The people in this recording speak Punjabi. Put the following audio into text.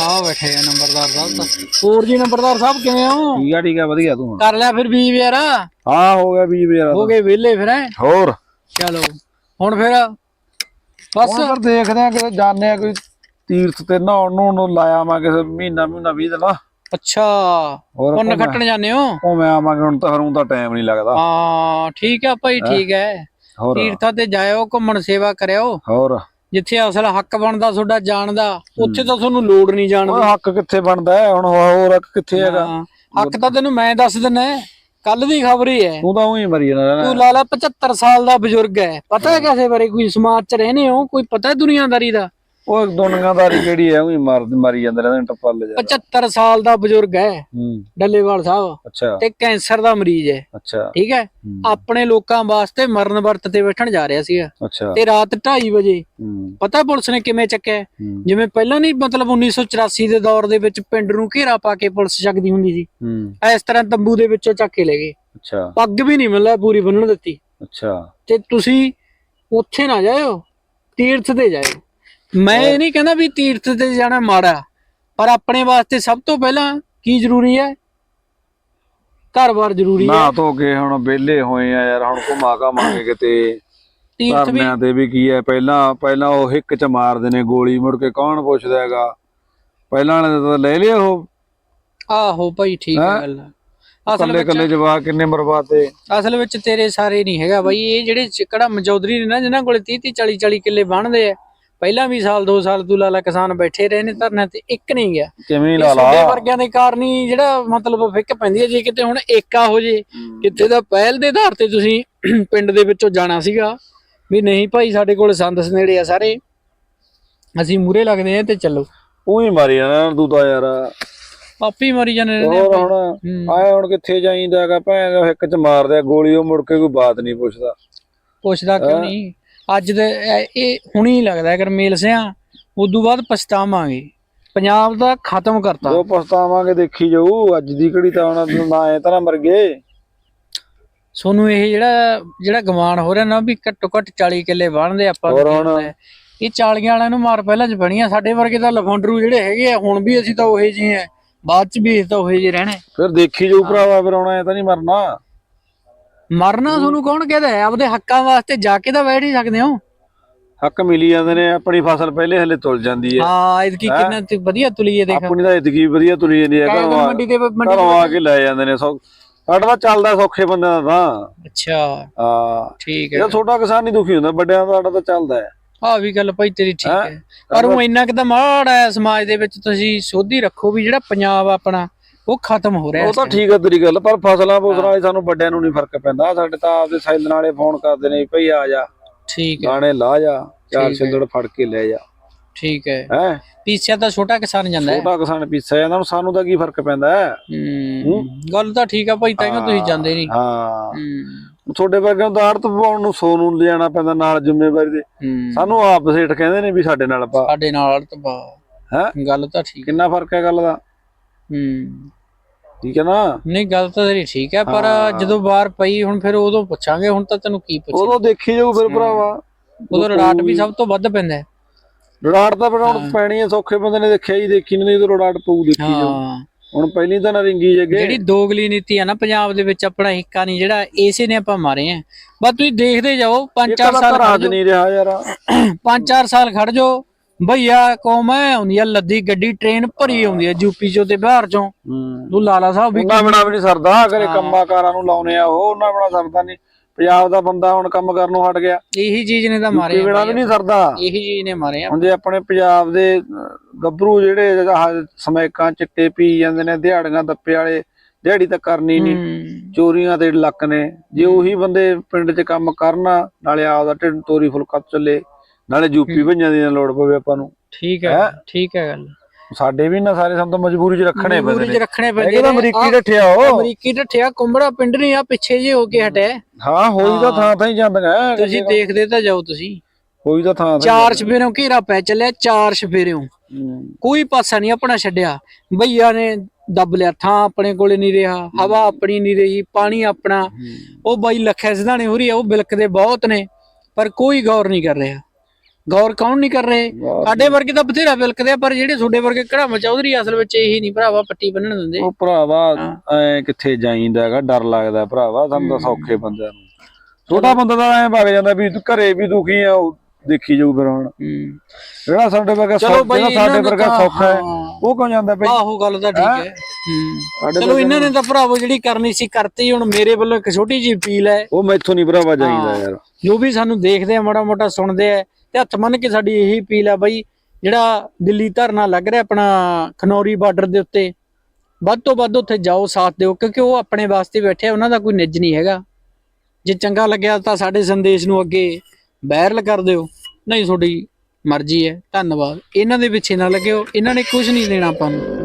ਆ ਬੈਠੇ ਆ ਨੰਬਰਦਾਰ ਸਾਹਿਬ ਤਾਂ। ਹੋਰ ਜੀ ਨੰਬਰਦਾਰ ਸਾਹਿਬ ਕਿਵੇਂ ਹੋ? ਠੀਕ ਆ ਠੀਕ ਆ ਵਧੀਆ ਤੂੰ ਕਰ ਲਿਆ ਫਿਰ ਬੀਜ ਯਾਰ। ਹਾਂ ਹੋ ਗਿਆ 20 ਵਜੇ ਹੋ ਗਏ ਵਿਹਲੇ ਫਿਰ ਹੈਂ? ਹੋਰ? ਚਲੋ ਹੁਣ ਫਿਰ ਬਸ। ਹੁਣ ਫਿਰ ਦੇਖਦੇ ਆ ਕਿ ਜਾਣੇ ਆ ਕੋਈ ਤੀਰਥ ਤੇ ਨਹਾਉਣ ਨੂੰ ਨੂੰ ਲਾਇਆ ਮੈਂ ਕਿਸੇ ਮਹੀਨਾ ਮਹੀਨਾ 20 ਦਿਨ ਅੱਛਾ ਹੋਰ ਪੁੰਨ ਖੱਟਣ ਜਾਂਦੇ ਹੋ? ਉਵੇਂ ਆਵਾਂਗੇ ਹੁਣ ਤਾਂ ਊਂ ਤਾਂ ਟਾਈਮ ਨਹੀਂ ਲੱਗਦਾ। ਹਾਂ ਠੀਕ ਆ ਭਾਈ ਠੀਕ ਹੈ। ਹੋਰ? ਤੀਰਥਾਂ ਤੇ ਜਾਇਓ ਘੁੰਮਣ ਸੇਵਾ ਕਰਿਓ। ਹੋਰ? ਜਿੱਥੇ ਅਸਲ ਹੱਕ ਬਣਦਾ ਤੁਹਾਡਾ ਜਾਣ ਦਾ ਉੱਥੇ ਤਾਂ ਤੁਹਾਨੂੰ ਲੋੜ ਨਹੀਂ ਜਾਣ ਉਹ ਦੀ। ਹੱਕ ਕਿੱਥੇ ਬਣਦਾ ਹੈ? ਹੁਣ ਹੋਰ ਹੱਕ ਕਿੱਥੇ ਹੈਗਾ? ਹਾਂ, ਹੱਕ ਤਾਂ ਤੈਨੂੰ ਮੈਂ ਦੱਸ ਦਿੰਨਾ ਕੱਲ ਦੀ ਖਬਰ ਹੀ ਹੈ। ਤੂੰ ਤਾਂ ਉਹੀ ਮਰੀ ਜਾਣਾ ਤੂੰ ਲਾ ਲਾ 75 ਸਾਲ ਦਾ ਬਜ਼ੁਰਗ ਹੈ। ਪਤਾ ਹੈ ਕਿਸੇ ਬਾਰੇ? ਕੋਈ ਸਮਾਜ ਚ ਰਹਿੰਦੇ ਹੋ? ਕੋਈ ਪਤਾ ਹੈ ਦੁਨੀਆਦਾਰੀ ਦਾ? ਉਹ ਦੁਨੀਆਦਾਰੀ ਕਿਹੜੀ ਹੈ ਉਹੀ ਮਰ ਮਰੀ ਜਾਂਦੇ ਰਹਿੰਦੇ ਨੇ ਟੱਪਾ ਲੈ ਜਾ 75 ਸਾਲ ਦਾ ਬਜ਼ੁਰਗ ਹੈ ਹੂੰ। ਡੱਲੇਵਾਲ ਸਾਹਿਬ। ਅੱਛਾ। ਤੇ ਕੈਂਸਰ ਦਾ ਮਰੀਜ਼ ਹੈ ਅੱਛਾ। ਠੀਕ ਹੈ। ਆਪਣੇ ਲੋਕਾਂ ਵਾਸਤੇ ਮਰਨ ਵਰਤ ਤੇ ਬੈਠਣ ਜਾ ਰਿਹਾ ਸੀਗਾ। ਅੱਛਾ। ਤੇ ਰਾਤ 2:30 ਵਜੇ ਪਤਾ ਪੁਲਿਸ ਨੇ ਕਿਵੇਂ ਚੱਕਿਆ? ਜਿਵੇਂ ਪਹਿਲਾਂ ਨਹੀਂ ਮਤਲਬ 1984 ਦੇ ਦੌਰ ਦੇ ਵਿੱਚ ਪਿੰਡ ਨੂੰ ਘੇਰਾ ਪਾ ਕੇ ਪੁਲਿਸ ਚੱਕਦੀ ਹੁੰਦੀ ਸੀ। ਹੂੰ। ਇਸ ਤਰ੍ਹਾਂ ਤੰਬੂ ਦੇ ਵਿੱਚੋਂ ਚੱਕ ਕੇ ਲੈ ਗਏ। ਅੱਛਾ। ਪੱਗ ਵੀ ਨਹੀਂ ਮਿਲਿਆ ਪੂਰੀ ਬੰਨਣ ਦਿੱਤੀ। ਅੱਛਾ। ਤੇ ਤੁਸੀਂ ਉੱਥੇ ਨਾ ਜਾਇਓ ਤੀਰਥ ਤੇ ਜਾਇਓ। ਮੈਂ ਇਹ ਨਹੀਂ ਕਹਿੰਦਾ ਵੀ ਤੀਰਥ ਤੇ ਜਾਣਾ ਮਾੜਾ ਪਰ ਆਪਣੇ ਵਾਸਤੇ ਸਭ ਤੋਂ ਪਹਿਲਾਂ ਕੀ ਜ਼ਰੂਰੀ ਹੈ? ਘਰ-ਬਾਰ ਜ਼ਰੂਰੀ ਹੈ। ਨਾ ਧੋ ਕੇ ਹੁਣ ਵਿਹਲੇ ਹੋਏ ਆ ਯਾਰ ਹੁਣ ਘੁਮਾ ਘਾਮਾਂਗੇ ਕਿਤੇ। ਤੀਰਥ ਵੀ ਧਰਨਿਆਂ ਤੇ ਵੀ ਕੀ ਹੈ? ਪਹਿਲਾਂ ਪਹਿਲਾਂ ਉਹ ਹਿੱਕ ਚ ਮਾਰਦੇ ਨੇ ਗੋਲੀ ਮੁੜ ਕੇ ਕੌਣ ਪੁੱਛਦਾ ਹੈਗਾ? ਪਹਿਲਾਂ ਵਾਲੇ ਤਾਂ ਲੈ ਲਿਆ ਉਹ। ਆਹੋ ਭਾਈ ਠੀਕ ਹੈ? ਗੱਲ ਅਸਲ ਵਿੱਚ ਕੱਲੇ ਜਵਾਕ ਕਿੰਨੇ ਮਰਵਾਤੇ ਅਸਲ ਵਿੱਚ ਤੇਰੇ ਸਾਰੇ ਨਹੀਂ ਹੈਗਾ ਬਾਈ ਇਹ ਜਿਹੜੇ ਚਿਕੜਾ ਮਜੌਦਰੀ ਨੇ ਨਾ ਜਿਨ੍ਹਾਂ ਕੋਲੇ 30 30 40 40 ਕਿੱਲੇ ਬਣਦੇ ਆ। ਪਹਿਲਾਂ ਵੀ ਸਾਲ ਦੋ ਸਾਲ ਤੂੰ ਲਾਲਾ ਕਿਸਾਨ ਬੈਠੇ ਰਹੇ ਨੇ ਧਰਨੇ ਤੇ ਇੱਕ ਨਹੀਂ ਗਿਆ। ਕਿਵੇਂ ਇਹ ਲਾ? ਤੁਹਾਡੇ ਵਰਗਿਆਂ ਦੇ ਕਾਰਨ ਹੀ ਜਿਹੜਾ ਮਤਲਬ ਫਿੱਕ ਪੈਂਦੀ ਹੈ ਜੇ ਕਿਤੇ ਹੁਣ ਏਕਾ ਹੋ ਜੇ ਕਿਤੇ ਦਾ ਪਹਿਲ ਦੇ ਆਧਾਰ ਤੇ ਤੁਸੀਂ ਪਿੰਡ ਦੇ ਵਿੱਚੋਂ ਜਾਣਾ ਸੀਗਾ ਵੀ ਨਹੀਂ ਭਾਈ ਸਾਡੇ ਕੋਲ ਸੰਦ ਸਨੇੜੇ ਆ ਸਾਰੇ ਅਸੀਂ ਮੂਰੇ ਲੱਗਦੇ ਆ ਤੇ ਚੱਲੋ। ਉਹੀ ਮਾਰੀ ਜਾਣਾ ਤੂੰ ਤਾਂ ਯਾਰ। ਆਪੇ ਮਰੀ ਜਾਂਦੇ ਨੇ ਹੋਰ ਹੁਣ। ਆਏ ਹੁਣ ਕਿੱਥੇ ਜਾਈਂਦਾ ਹੈਗਾ ਭੈਣ ਹਿੱਕ ਚ ਮਾਰਦੇ ਗੋਲੀ ਉਹ ਮੁੜ ਕੇ ਕੋਈ ਬਾਤ ਨਹੀਂ ਪੁੱਛਦਾ। ਪੁੱਛਦਾ ਕਿਉਂ ਨਹੀਂ? ਅੱਜ ਦੇ ਇਹ- ਹੁਣੀ ਲੱਗਦਾ ਅਗਰ ਮੇਲ ਸਿਆ। ਉਦੋਂ ਬਾਅਦ ਪਛਤਾਵਾਂਗੇ। ਪੰਜਾਬ ਦਾ ਖਤਮ ਕਰਤਾ। ਉਹ ਪਛਤਾਵਾਂਗੇ ਦੇਖੀ ਜਾਊ ਅੱਜ ਦੀ ਘੜੀ ਤਾਂ ਹੁਣ ਨਾ ਐ ਤਾਂ ਨਾ ਮਰ ਗਏ। ਸੋਨੂੰ ਇਹ ਜਿਹੜਾ ਜਿਹੜਾ ਗਮਾਨ ਹੋ ਰਿਹਾ ਨਾ ਵੀ ਘੱਟੋ ਘੱਟ 40 ਕਿੱਲੇ ਬਣਦੇ ਆਪਾਂ। ਇਹ 40 ਵਾਲਿਆਂ ਨੂੰ ਮਾਰ ਪਹਿਲਾਂ ਚ ਬਣੀਆਂ ਸਾਡੇ ਵਰਗੇ ਤਾਂ ਲਫੰਡਰੂ ਜਿਹੜੇ ਹੈਗੇ ਆ ਹੁਣ ਵੀ ਅਸੀਂ ਤਾਂ ਉਹੇ ਜਿਹੇ ਆ। ਬਾਅਦ ਚ ਵੀ ਅਸੀਂ ਤਾਂ ਉਹੇ ਜਿਹੇ ਰਹਿਣੇ। ਫਿਰ ਦੇਖੀ ਜਾਊ ਭਰਾਵਾ ਫਿਰ ਆਉਣਾ ਐ ਤਾਂ ਨਹੀਂ ਮਰਨਾ। ਮਰਨਾ ਤੁਹਾਨੂੰ ਕੌਣ ਕਹਿੰਦਾ ਹੈ? ਆਪਦੇ ਹੱਕਾਂ ਵਾਸਤੇ ਜਾ ਕੇ ਤਾਂ ਬੈਠ ਹੀ ਸਕਦੇ ਹੋ। ਹੱਕ ਮਿਲੀ ਜਾਂਦੇ ਨੇ ਆਪਣੀ ਫਸਲ ਪਹਿਲੇ ਹਲੇ ਤੁਲ ਜਾਂਦੀ ਹੈ। ਹਾਂ ਇਹਦੀ ਕਿੰਨਾ ਤੇ ਵਧੀਆ ਤੁਲੀਏ ਦੇਖ। ਆਪਣੀ ਤਾਂ ਇਤਕੀ ਵਧੀਆ ਤੁਲੀ ਜਾਂਦੀ ਹੈ ਘਰੋਂ ਮੰਡੀ ਦੇ ਮੰਡੀ ਘਰੋਂ ਆ ਕੇ ਲੈ ਜਾਂਦੇ ਨੇ ਸੌ ਸਾਡਾ ਤਾਂ ਚੱਲਦਾ ਸੌਖੇ ਬੰਦਿਆਂ ਦਾ ਤਾਂ। ਅੱਛਾ। ਆ ਠੀਕ ਹੈ। ਇਹ ਛੋਟਾ ਕਿਸਾਨ ਨਹੀਂ ਦੁਖੀ ਹੁੰਦਾ ਵੱਡਿਆਂ ਦਾ ਸਾਡਾ ਤਾਂ ਚੱਲਦਾ ਹੈ। ਆ ਵੀ ਗੱਲ ਭਾਈ ਤੇਰੀ ਠੀਕ ਹੈਂ? ਹੈ। ਪਰ ਉਹ ਇੰਨਾ ਕਿ ਤਾਂ ਮਾੜਾ ਹੈ ਸਮਾਜ ਦੇ ਵਿੱਚ ਤੁਸੀਂ ਸੋਧੀ ਰੱਖੋ ਵੀ ਜਿਹੜਾ ਪੰਜਾਬ ਆਪਣਾ ਉਹ ਖਤਮ ਹੋ ਰਿਹਾ ਉਹ ਤਾਂ ਠੀਕ ਹੈ ਤੇਰੀ ਗੱਲ ਪਰ ਫਸਲਾਂ ਫਸਲਾਂ ਵਾਲੇ ਸਾਨੂੰ ਵੱਡਿਆਂ ਨੂੰ ਨਹੀਂ ਫ਼ਰਕ ਪੈਂਦਾ। ਸਾਡੇ ਤਾਂ ਆਪਦੇ ਸੈਲਨ ਵਾਲੇ ਫੋਨ ਕਰਦੇ ਨੇ ਭਈ ਆ ਜਾ। ਠੀਕ ਹੈ। ਗਾਣੇ ਲਾ ਜਾ ਚਾਰ। ਛਿੱਲੜ ਫੜ ਕੇ ਲੈ ਜਾ। ਠੀਕ ਹੈ। ਹੈ? ਪੀਸਿਆ ਤਾਂ ਛੋਟਾ ਕਿਸਾਨ ਜਾਂਦਾ ਹੈ। ਛੋਟਾ ਕਿਸਾਨ ਪੀਸਾ ਜਾਂਦਾ ਸਾਨੂੰ ਤਾਂ ਕੀ ਫ਼ਰਕ ਪੈਂਦਾ ਹੈ? ਗੱਲ ਤਾਂ ਠੀਕ ਆ ਭਾਈ ਤਾਂ ਤੁਸੀਂ ਜਾਂਦੇ ਨਹੀਂ। ਹਾਂ। ਹੂੰ। ਤੁਹਾਡੇ ਵਰਗਿਆਂ ਨੂੰ ਤਾਂ ਆੜਤ ਪਵਾਉਣ ਨੂੰ ਸੋਨੂੰ ਨੂੰ ਲਿਜਾਣਾ ਪੈਂਦਾ ਨਾਲ ਜ਼ਿੰਮੇਵਾਰੀ ਦੇ। ਸਾਨੂੰ ਆਪ ਸੇਠ ਕਹਿੰਦੇ ਨੇ ਵੀ ਸਾਡੇ ਨਾਲ ਪਾ। ਸਾਡੇ ਨਾਲ ਤਾਂ ਬਾ ਹੈ? ਗੱਲ ਤਾਂ ਠੀਕ। ਕਿੰਨਾ ਫ਼ਰਕ ਹੈ ਗੱਲ ਦਾ? ਹੂੰ। ਠੀਕ ਹੈ ਨਾ? ਨਹੀਂ ਗੱਲ ਤਾਂ ਤੇਰੀ ਠੀਕ ਹੈ ਪਰ ਜਦੋਂ ਬਾਹਰ ਪਈ ਹੁਣ ਫਿਰ ਉਦੋਂ ਪੁੱਛਾਂਗੇ ਹੁਣ ਤਾਂ ਤੈਨੂੰ ਕੀ ਪੁੱਛਾਂ। ਉਦੋਂ ਦੇਖੀ ਜਾਊ ਫਿਰ ਭਰਾਵਾ। ਉਦੋਂ ਰੜਾਟ ਵੀ ਸਭ ਤੋਂ ਵੱਧ ਪੈਂਦਾ ਹੈ। ਰੜਾਟ ਤਾਂ ਫਿਰ ਹੁਣ ਪੈਣੀ ਹੈ ਸੌਖੇ ਬੰਦੇ ਨੇ ਦੇਖਿਆ ਹੀ ਦੇਖੀ ਨਹੀਂ ਉਦੋਂ ਰੜਾਟ ਪਊ ਦੇਖੀ ਜਾਊ। ਹੁਣ ਪਹਿਲੀ ਤਾਂ ਨਾ ਰਿੰਗੀ ਜਗੇ। ਜਿਹੜੀ ਦੋਗਲੀ ਨੀਤੀ ਆ ਨਾ ਪੰਜਾਬ ਦੇ ਵਿੱਚ ਆਪਣਾ ਹਿੱਕਾ ਨਹੀਂ ਜਿਹੜਾ ਇਸੇ ਨੇ ਆਪਾਂ ਮਾਰੇ ਆ ਬਸ ਤੁਸੀਂ ਦੇਖਦੇ ਜਾਓ 5-4 ਸਾਲ ਖੜ ਨਹੀਂ ਰਿਹਾ ਯਾਰ। 5-4 ਸਾਲ ਖੜ ਜਾਓ ਭਈਆ ਕੌਮ ਹੈ ਆਉਂਦੀ ਆ ਲੱਦੀ ਗੱਡੀ ਟ੍ਰੇਨ ਭਰੀ ਆਉਂਦੀ ਆ ਯੂਪੀ ਚੋਂ ਤੇ ਬਿਹਾਰ ਚੋਂ। ਤੂੰ ਲਾਲਾ ਸਾਹਿਬ ਵੀ ਉਹਨਾਂ ਬਿਨਾ ਵੀ ਨਹੀਂ ਸਰਦਾ ਕਰੇ ਕੰਮਾਂ ਕਾਰਾਂ ਨੂੰ ਲਾਉਨੇ ਆ ਉਹ ਉਹਨਾਂ ਬਿਨਾ ਸਰਦਾ ਨਹੀਂ ਪੰਜਾਬ ਦਾ ਬੰਦਾ ਹੁਣ ਕੰਮ ਕਰਨੋਂ ਹਟ ਗਿਆ। ਇਹੀ ਚੀਜ਼ ਨੇ ਤਾਂ ਮਾਰੇ ਬਿਨਾ ਵੀ ਨਹੀਂ ਸਰਦਾ। ਇਹੀ ਚੀਜ਼ ਨੇ ਮਾਰੇ ਹੁਣ ਜੇ ਆਪਣੇ ਪੰਜਾਬ ਦੇ ਗੱਭਰੂ ਜਿਹੜੇ ਸਮੈਕਾਂ ਚਿੱਟੇ ਪੀ ਜਾਂਦੇ ਨੇ ਦਿਹਾੜੀਆਂ ਦੱਪੇ ਵਾਲੇ ਦਿਹਾੜੀ ਤਾਂ ਕਰਨੀ ਨਹੀਂ। ਚੋਰੀਆਂ ਦੇ ਲੱਕ ਨੇ। ਜੇ ਉਹੀ ਬੰਦੇ ਪਿੰਡ 'ਚ ਕੰਮ ਕਰਨ ਨਾਲੇ ਆਪਦਾ ਢਿੱਡ ਤੋਰੀ ਫੁਲਕਾ ਚੱਲੇ। ਨਾਲੇ ਯੂਪੀ ਭਈਆਂ ਦੀ ਨਾ ਲੋੜ ਪਵੇ ਆਪਾਂ ਨੂੰ। ਠੀਕ ਹੈ ਠੀਕ ਹੈ ਗੱਲ। ਸਾਡੇ ਵੀ ਨਾ ਸਾਰੇ ਸਾਨੂੰ ਤਾਂ ਮਜਬੂਰੀ 'ਚ ਰੱਖਣੇ ਪੈਂਦੇ ਮਜਬੂਰੀ 'ਚ ਨੇ। ਰੱਖਣੇ ਪੈਂਦੇ ਹੈਗੇ ਤਾਂ ਅਮਰੀਕੀ ਰੱਠਿਆ ਉਹ। ਅਮਰੀਕੀ ਢੱਠਿਆ ਕੁੰਬੜਾ ਪਿੰਡ ਨਹੀਂ ਆ ਪਿੱਛੇ ਜੇ ਹੋ ਕੇ ਹਟਿਆ। ਹਾਂ ਹੋਈ ਤਾਂ ਥਾਂ ਥਾਂ ਹੀ ਜਾਂਦੀਆਂ ਤੁਸੀਂ ਦੇਖਦੇ ਤਾਂ ਜਾਓ ਤੁਸੀਂ। ਹੋਈ ਤਾਂ ਥਾਂ ਚਾਰ ਛਫੇਰਿਓਂ ਘੇਰਾ ਪੈ ਚੱਲਿਆ ਚਾਰ ਛਫੇਰਿਓਂ। ਕੋਈ ਪਾਸਾ ਨਹੀਂ ਆਪਣਾ ਛੱਡਿਆ। ਭਈਆ ਨੇ ਦੱਬ ਲਿਆ ਥਾਂ ਆਪਣੇ ਕੋਲੇ ਨਹੀਂ ਰਿਹਾ। ਹਵਾ ਆਪਣੀ ਨਹੀਂ ਰਹੀ ਪਾਣੀ ਆਪਣਾ। ਉਹ ਬਾਈ ਲੱਖੇ ਸਿਧਾਣੇ ਹੋ ਰਹੀ ਆ ਉਹ ਬਿਲਕਦੇ ਬਹੁਤ ਨੇ ਪਰ ਕੋਈ ਗੌਰ ਨਹੀਂ ਕਰ ਰਿਹਾ। ਗੌਰ ਕੌਣ ਨਹੀਂ ਕਰ ਰਹੇ? ਸਾਡੇ ਵਰਗੇ ਤਾਂ ਬਥੇਰਾ ਬਿਲਕਦੇ ਆ ਪਰ ਜਿਹੜੇ ਤੁਹਾਡੇ ਵਰਗੇ ਕੜਾਮ ਚੌਧਰੀ ਅਸਲ ਵਿੱਚ ਇਹੀ ਨਹੀਂ ਭਰਾਵਾ ਪੱਟੀ ਬੰਨਣ ਦਿੰਦੇ। ਉਹ ਭਰਾਵਾ। ਐ ਕਿੱਥੇ ਜਾਈਂਦਾ ਹੈਗਾ ਡਰ ਲੱਗਦਾ ਭਰਾਵਾ ਸਾਨੂੰ ਤਾਂ ਸੌਖੇ ਬੰਦਿਆਂ ਨੂੰ। ਛੋਟਾ ਬੰਦਾ ਤਾਂ ਐ ਵਗ ਜਾਂਦਾ ਵੀ ਤੂੰ ਘਰੇ ਵੀ ਦੁਖੀ ਆ ਉਹ ਦੇਖੀ ਜਾਊ ਫਿਰ ਹੁਣ। ਜਿਹੜਾ ਸਾਡੇ ਵਰਗਾ ਜਿਹੜਾ ਸਾਡੇ ਵਰਗਾ ਸੌਖਾ ਹੈ। ਉਹ ਕਿਉਂ ਜਾਂਦਾ ਬਈ? ਆਹੋ ਗੱਲ ਤਾਂ ਠੀਕ ਹੈ? ਚਲੋ ਇਹਨਾਂ ਨੇ ਤਾਂ ਭਰਾਵੋ ਜਿਹੜੀ ਕਰਨੀ ਸੀ ਕਰਤੀ ਹੁਣ ਮੇਰੇ ਵੱਲੋਂ ਇੱਕ ਛੋਟੀ ਜਿਹੀ ਅਪੀਲ ਹੈ। ਉਹ ਮੈਥੋਂ ਨਹੀਂ ਭਰਾਵਾ ਜਾਈਦਾ ਯਾਰ। ਜੋ ਵੀ ਸਾਨੂੰ ਦੇਖਦੇ ਆ ਮਾੜਾ ਮੋਟਾ ਸੁਣਦੇ ਆ ਤੇ ਹੱਥ ਮੰਨ ਕੇ ਸਾਡੀ ਇਹੀ ਅਪੀਲ ਆ ਬਈ, ਜਿਹੜਾ ਦਿੱਲੀ ਧਰਨਾ ਲੱਗ ਰਿਹਾ ਆਪਣਾ ਖਨੌਰੀ ਬਾਰਡਰ ਦੇ ਉੱਤੇ, ਵੱਧ ਤੋਂ ਵੱਧ ਉੱਥੇ ਜਾਓ, ਸਾਥ ਦਿਓ, ਕਿਉਂਕਿ ਉਹ ਆਪਣੇ ਵਾਸਤੇ ਬੈਠੇ ਆ, ਉਹਨਾਂ ਦਾ ਕੋਈ ਨਿੱਜ ਨਹੀਂ ਹੈਗਾ। ਜੇ ਚੰਗਾ ਲੱਗਿਆ ਤਾਂ ਸਾਡੇ ਸੰਦੇਸ਼ ਨੂੰ ਅੱਗੇ ਵਾਇਰਲ ਕਰ ਦਿਓ। ਨਹੀਂ, ਤੁਹਾਡੀ ਮਰਜ਼ੀ ਹੈ, ਧੰਨਵਾਦ। ਇਹਨਾਂ ਦੇ ਪਿੱਛੇ ਨਾ ਲੱਗਿਓ, ਇਹਨਾਂ ਨੇ ਕੁਝ ਨਹੀਂ ਦੇਣਾ ਆਪਾਂ ਨੂੰ।